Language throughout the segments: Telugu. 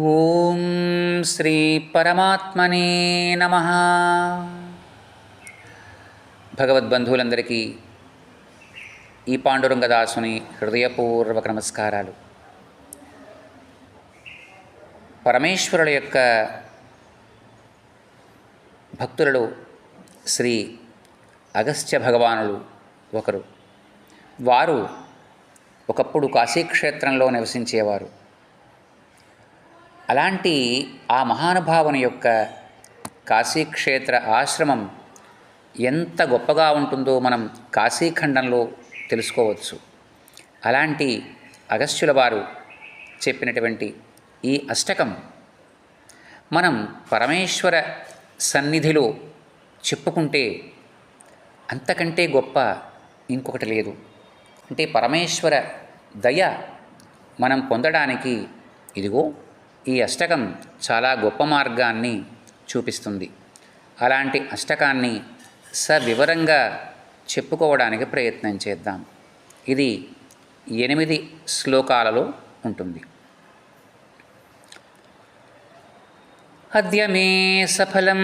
ఓం శ్రీ పరమాత్మనే నమ. భగవద్బంధువులందరికీ ఈ పాండురంగదాసుని హృదయపూర్వక నమస్కారాలు. పరమేశ్వరుల యొక్క భక్తులలో శ్రీ అగస్త్య భగవానులు ఒకరు. వారు ఒకప్పుడు కాశీక్షేత్రంలో నివసించేవారు. అలాంటి ఆ మహానుభావుని యొక్క కాశీక్షేత్ర ఆశ్రమం ఎంత గొప్పగా ఉంటుందో మనం కాశీఖండంలో తెలుసుకోవచ్చు. అలాంటి అగస్త్యుల వారు చెప్పినటువంటి ఈ అష్టకం మనం పరమేశ్వర సన్నిధిలో చెప్పుకుంటే అంతకంటే గొప్ప ఇంకొకటి లేదు. అంటే పరమేశ్వర దయ మనం పొందడానికి ఇదిగో ఈ అష్టకం చాలా గొప్ప మార్గాన్ని చూపిస్తుంది. అలాంటి అష్టకాన్ని సవివరంగా చెప్పుకోవడానికి ప్రయత్నం చేద్దాం. ఇది ఎనిమిది శ్లోకాలలో ఉంటుంది. అద్య మే సఫలం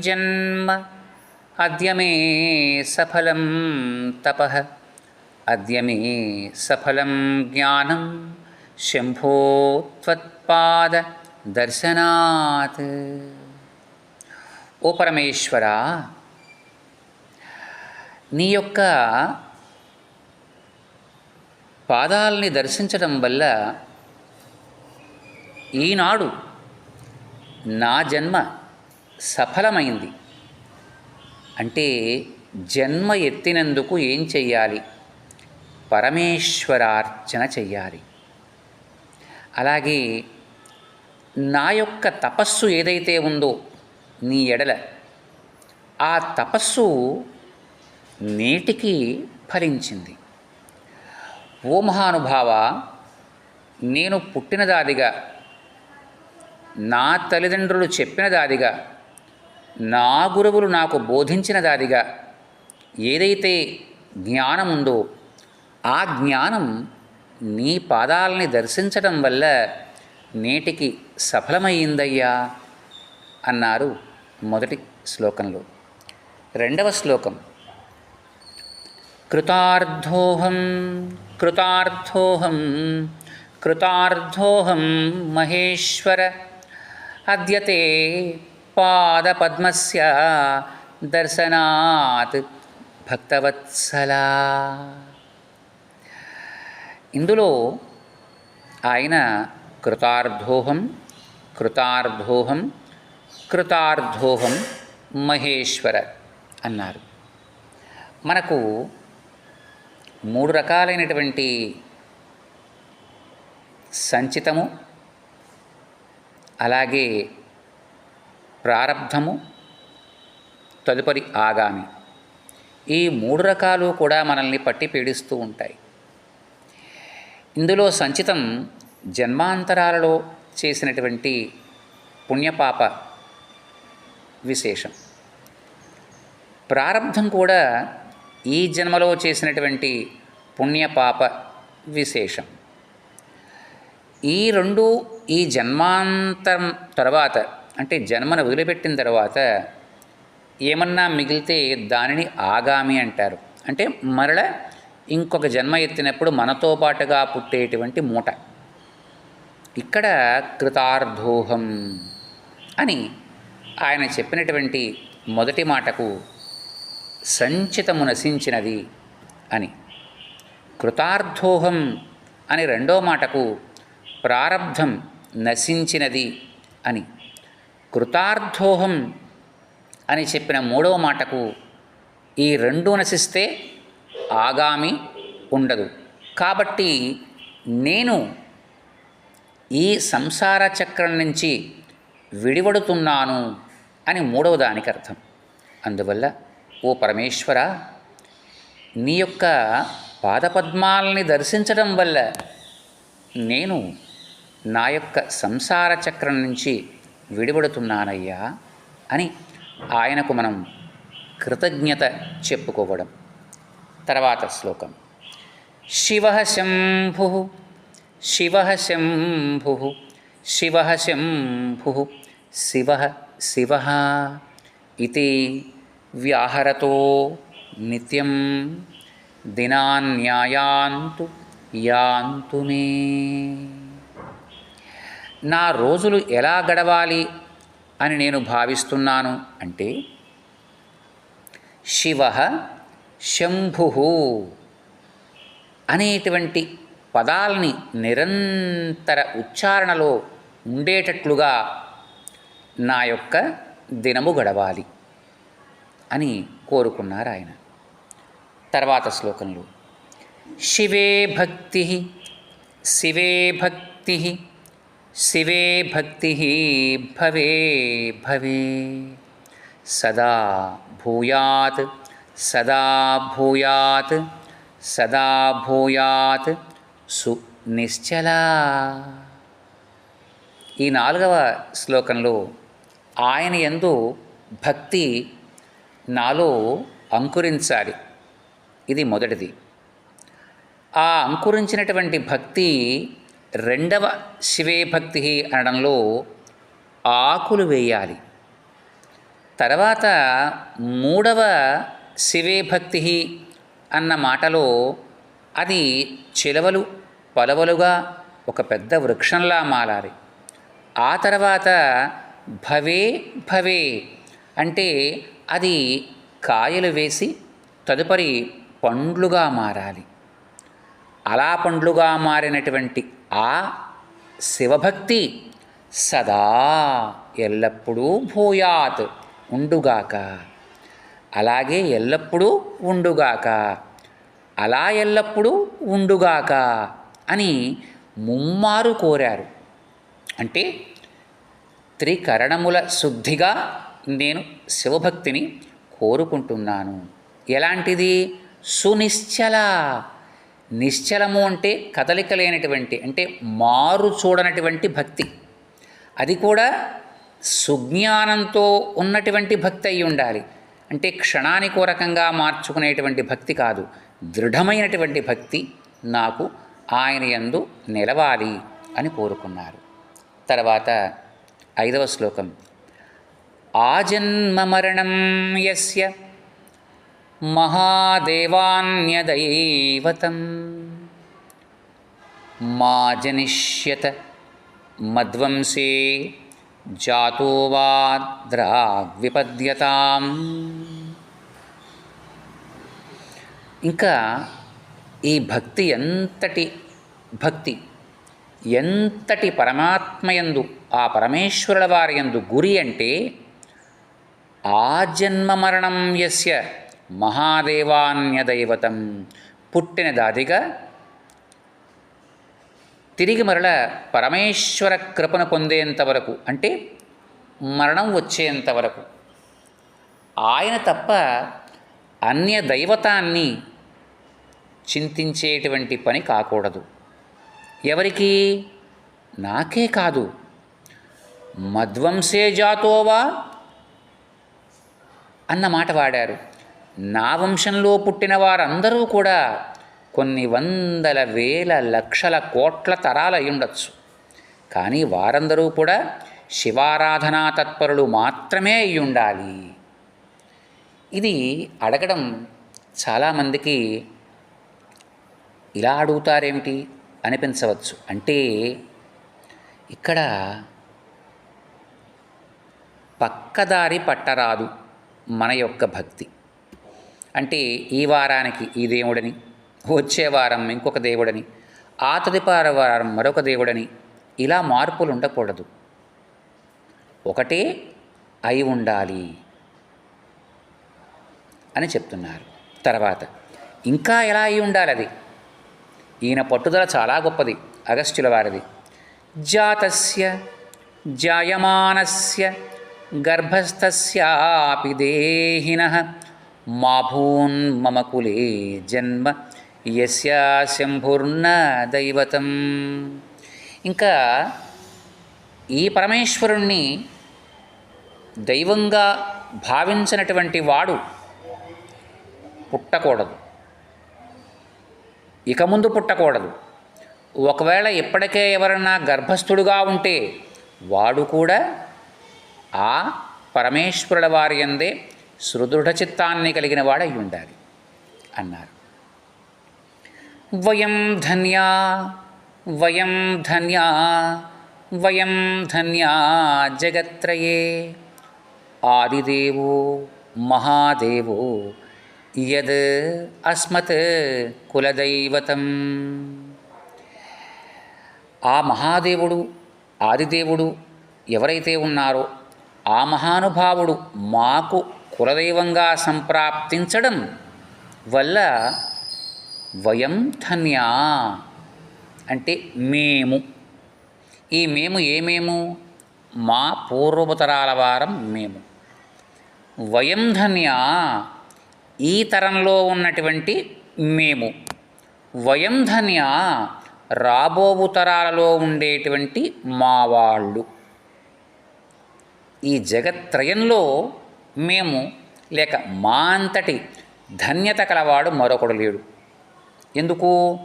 జన్మ అద్య మే సఫలం తప అద్య మే సఫలం జ్ఞానం. శంభో త్వత్పాద దర్శనాత్ ఓ పరమేశ్వర నీ యొక్క పాదాలని దర్శించడం వల్ల ఈనాడు నా జన్మ సఫలమైంది. అంటే జన్మ ఎత్తినందుకు ఏం చెయ్యాలి? పరమేశ్వరార్చన చెయ్యాలి. అలాగే నా యొక్క తపస్సు ఏదైతే ఉందో నీ ఎడల ఆ తపస్సు నేటికి ఫలించింది. ఓ మహానుభావ నేను పుట్టినదాదిగా నా తల్లిదండ్రులు చెప్పినదాదిగా నా గురువులు నాకు బోధించినదాదిగా ఏదైతే జ్ఞానం ఉందో ఆ జ్ఞానం నీ పాదాలని దర్శించడం వల్ల నేటికి సఫలమయ్యిందయ్యా అన్నారు మొదటి శ్లోకంలో. రెండవ శ్లోకం. కృతార్థోహం కృతార్థోహం కృతార్థోహం మహేశ్వర అద్యతే పాదపద్మస్య దర్శనాత్ భక్తవత్సలా. ఇందులో ఆయన కృతార్థోహం కృతార్థోహం కృతార్థోహం మహేశ్వర అన్నారు. మనకు మూడు రకాలైనటువంటి సంచితము అలాగే ప్రారబ్ధము తదుపరి ఆగామి. ఈ మూడు రకాలు కూడా మనల్ని పట్టి పీడిస్తూ ఉంటాయి. ఇందులో సంచితం జన్మాంతరాలలో చేసినటువంటి పుణ్యపాప విశేషం. ప్రారంధం కూడా ఈ జన్మలో చేసినటువంటి పుణ్యపాప విశేషం. ఈ రెండు ఈ జన్మాంతరం తర్వాత అంటే జన్మను వదిలిపెట్టిన తర్వాత ఏమన్నా మిగిలితే దానిని ఆగామి అంటారు. అంటే మరల ఇంకొక జన్మ ఎత్తినప్పుడు మనతో పాటుగా పుట్టేటువంటి మూట. ఇక్కడ కృతార్థోహం అని ఆయన చెప్పినటువంటి మొదటి మాటకు సంచితము నశించినది అని. కృతార్థోహం అని రెండో మాటకు ప్రారబ్ధం నశించినది అని. కృతార్థోహం అని చెప్పిన మూడవ మాటకు ఈ రెండు నశిస్తే ఆగామి ఉండదు. కాబట్టి నేను ఈ సంసార చక్రం నుంచి విడివడుతున్నాను అని మూడవ దానికి అర్థం. అందువల్ల ఓ పరమేశ్వర నీ యొక్క పాదపద్మాలని దర్శించడం వల్ల నేను నా యొక్క సంసార చక్రం నుంచి విడిపడుతున్నానయ్యా అని ఆయనకు మనం కృతజ్ఞత చెప్పుకోవడం. తర్వాత శ్లోకం. శివ శంభు శివ శంభు శివ శంభు శివ శివ ఇది వ్యాహరతో నిత్యం దినాన్యాయాంతు యాంతు మే. నా రోజులు ఎలా గడవాలి అని నేను భావిస్తున్నాను అంటే శివ శంభు అనేటువంటి పదాల్ని నిరంతర ఉచ్చారణలో ఉండేటట్లుగా నా యొక్క దినము గడవాలి అని కోరుకున్నారు ఆయన. తర్వాత శ్లోకంలో శివే భక్తి శివే భక్తి శివే భక్తి భవే భవే సదా భూయాత్ సదా భూయాత్ సదా భూయాత్ సునిశ్చలా ఈ నాలుగవ శ్లోకంలో ఆయన యందు భక్తి నాలో అంకురించాలి. ఇది మొదటిది. ఆ అంకురించినటువంటి భక్తి రెండవ శివే భక్తి అనడంలో ఆకులు వేయాలి. తర్వాత మూడవ శివే భక్తి అన్న మాటలో అది చిలవలు పలవలుగా ఒక పెద్ద వృక్షంలా మారాలి ఆ తర్వాత భవే భవే అంటే అది కాయలు వేసి తదుపరి పండ్లుగా మారాలి. అలా పండ్లుగా మారినటువంటి ఆ శివభక్తి సదా ఎల్లప్పుడూ భూయాత్ ఉండుగాక. అలాగే ఎల్లప్పుడూ ఉండుగాక. అలా ఎల్లప్పుడూ ఉండుగాక అని ముమ్మారు కోరారు. అంటే త్రికరణముల శుద్ధిగా నేను శివభక్తిని కోరుకుంటున్నాను. ఎలాంటిది? సునిశ్చల. నిశ్చలము అంటే కదలిక లేనటువంటి అంటే మారు చూడనటువంటి భక్తి. అది కూడా సుజ్ఞానంతో ఉన్నటువంటి భక్తి అయి ఉండాలి. అంటే క్షణానికి రకంగా మార్చుకునేటువంటి భక్తి కాదు. దృఢమైనటువంటి భక్తి నాకు ఆయన యందు నిలవాలి అని కోరుకున్నారు. తర్వాత ఐదవ శ్లోకం. ఆజన్మ మరణం యస్య మహాదేవాన్యదైవతం. మా జనిష్యత మధ్వంసే జాతో వా ద్రాగ్విపద్యతాం ఇంకా ఈ భక్తి ఎంతటి భక్తి ఎంతటి పరమాత్మయందు ఆ పరమేశ్వరుల వారి యందు గురి అంటే ఆజన్మ మరణం యస్య మహాదేవాన్యదైవతం. పుట్టిన దాదిగా తిరిగి మరల పరమేశ్వర కృపను పొందేంత వరకు అంటే మరణం వచ్చేంత వరకు. ఆయన తప్ప అన్య దైవతాన్ని చింతించేటువంటి పని కాకూడదు. ఎవరికి? నాకే కాదు. మధ్వంసే జాతోవా అన్న మాట వాడారు. నా వంశంలో పుట్టిన వారందరూ కూడా కొన్ని వందల వేల లక్షల కోట్ల తరాలు అయి ఉండొచ్చు. కానీ వారందరూ కూడా శివారాధనా తత్పరులు మాత్రమే అయి ఉండాలి. ఇది అడగడం చాలామందికి ఇలా అడుగుతారేమిటి అనిపించవచ్చు. అంటే ఇక్కడ పక్కదారి పట్టరాదు మన యొక్క భక్తి. అంటే ఈ వారానికి ఈ దేవుడిని వచ్చే వారం ఇంకొక దేవుడని ఆ తదుపరి వారం మరొక దేవుడని ఇలా మార్పులు ఉండకూడదు. ఒకటే అయి ఉండాలి అని చెప్తున్నారు. తర్వాత ఇంకా ఎలా అయి ఉండాలి అది ఈయన పట్టుదల చాలా గొప్పది అగస్త్యుల వారిది. జాతస్య జాయమానస్య గర్భస్థస్యాపి దేహిన మా భూన్ మమ కులే జన్మ యస్యా శంభుర్న దైవతం. ఇంకా ఈ పరమేశ్వరుణ్ణి దైవంగా భావించినటువంటి వాడు పుట్టకూడదు. ఇక ముందు పుట్టకూడదు. ఒకవేళ ఇప్పటికే ఎవరన్నా గర్భస్థుడుగా ఉంటే వాడు కూడా ఆ పరమేశ్వరుల వారి ఎందే సుదృఢ చిత్తాన్ని కలిగిన వాడై ఉండాలి అన్నారు. వయం ధన్యా వయం ధన్యా వయం ధన్యా జగత్రయే. ఆదిదేవో మహాదేవో యద్ అస్మత్ కులదైవతం. ఆ మహాదేవుడు ఆదిదేవుడు ఎవరైతే ఉన్నారో ఆ మహానుభావుడు మాకు కులదైవంగా సంప్రాప్తించడం వల్ల వయం ధన్యా అంటే మేము. ఈ మేము ఏమేము మా పూర్వతరాల వారం మేము. వయం ధన్యా ఈ తరంలో ఉన్నటువంటి మేము. వయం ధన్యా రాబోవు తరాలలో ఉండేటువంటి మా వాళ్ళు. ఈ జగత్త్రయంలో మేము లేక మా అంతటి ధన్యత కలవాడు మరొకడు లేడు. ఎందుకు?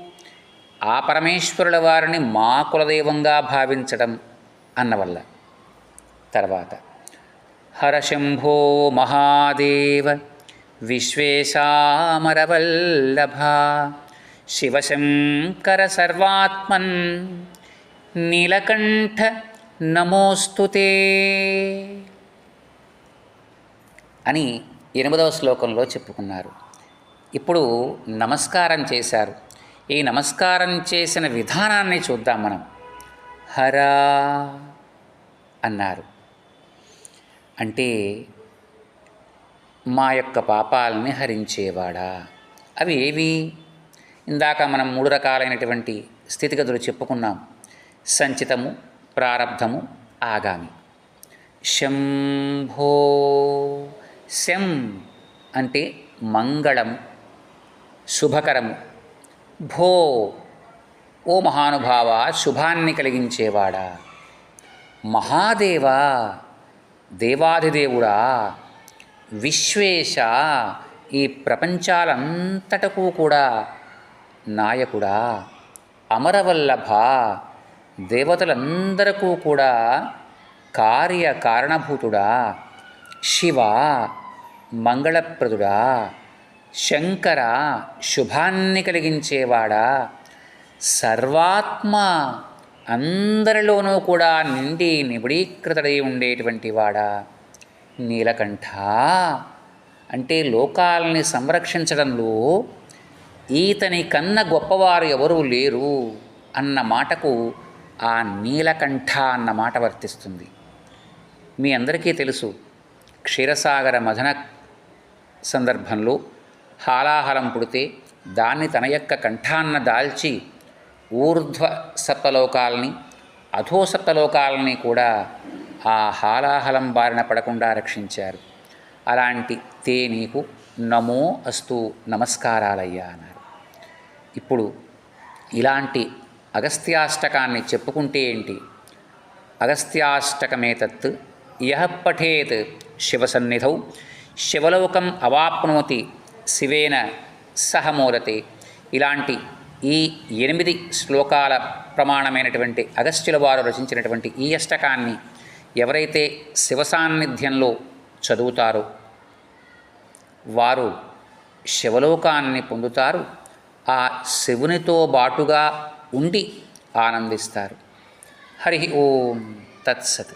ఆ పరమేశ్వరుల వారిని మా కులదైవంగా భావించడం అన్నవల్ల. తర్వాత హరశంభో మహాదేవ విశ్వేశామరవల్లభ శివశంకర సర్వాత్మన్ నీలకంఠ నమోస్తుతే అని ఎనిమిదవ శ్లోకంలో చెప్పుకున్నారు. ఇప్పుడు నమస్కారం చేశారు. ఈ నమస్కారం చేసిన విధానాన్ని చూద్దాం మనం. హరా అన్నారు. అంటే మా యొక్క పాపాలని హరించేవాడా? అవి ఏవి? ఇందాక మనం మూడు రకాలైనటువంటి స్థితిగతులు చెప్పుకున్నాం. సంచితము ప్రారంధము ఆగామి. శంభో శం అంటే మంగళము శుభకరము భో ఓ మహానుభావ శుభాన్ని కలిగించేవాడా. మహాదేవా దేవాధిదేవుడా విశ్వేశ ఈ ప్రపంచాలంతటకు కూడా నాయకుడా. అమరవల్లభ దేవతలందరకు కూడా కార్య కారణభూతుడా శివ మంగళప్రదుడా. శంకర శుభాన్ని కలిగించేవాడా? సర్వాత్మ అందరిలోనూ కూడా నిండి నిబిడీకృతడై ఉండేటువంటి వాడా? నీలకంఠ అంటే లోకాలని సంరక్షించడంలో ఈతని కన్న గొప్పవారు ఎవరూ లేరు అన్న మాటకు ఆ నీలకంఠ అన్న మాట వర్తిస్తుంది. మీ అందరికీ తెలుసు క్షీరసాగర మథన సందర్భంలో హాలాహలం పుడితే దాన్ని తన యొక్క కంఠాన్న దాల్చి ఊర్ధ్వ సప్తలోకాలని అధో సప్తలోకాలని కూడా ఆ హాలాహలం బారిన పడకుండా రక్షించారు. అలాంటి తే నీకు నమో అస్తు నమస్కారాలయ్యా అన్నారు. ఇప్పుడు ఇలాంటి అగస్త్యాష్టకాన్ని చెప్పుకుంటే ఏంటి? అగస్త్యాష్టకమేతత్ యహ పఠేత్ శివసన్నిధౌ శివలోకం అవాప్నోతి శివేన సహమూలతే ఇలాంటి ఈ ఎనిమిది శ్లోకాల ప్రమాణమైనటువంటి అగస్త్యుల వారు రచించినటువంటి ఈ అష్టకాన్ని ఎవరైతే శివ సాన్నిధ్యంలో చదువుతారో వారు శివలోకాన్ని పొందుతారు ఆ శివునితో బాటుగా ఉండి ఆనందిస్తారు. హరి ఓం తత్సత్.